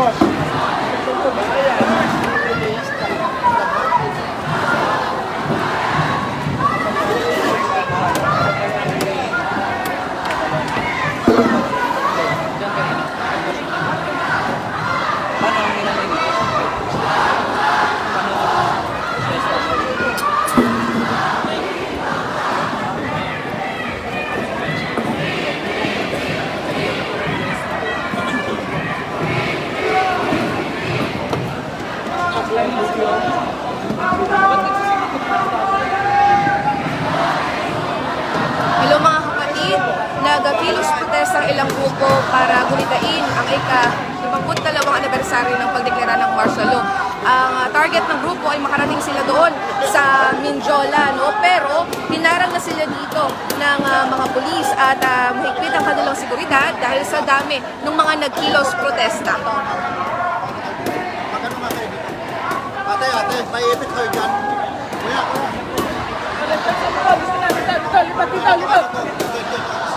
Poxa. Hello mga kapatid, nagakilos protest ang ilang grupo para gunitain ang ika 52 anibersaryo ng pagdeklara ng martial law. Ang ah, target ng grupo ay makarating sila doon sa Minjola, no? pero hinarang na sila dito ng ah, mga pulis at uh, mahigpit ang kanilang seguridad dahil sa dami ng mga nagkilos protesta. By every time dyan. Kuya. Lipat, lipat, lipat, lipat, lipat.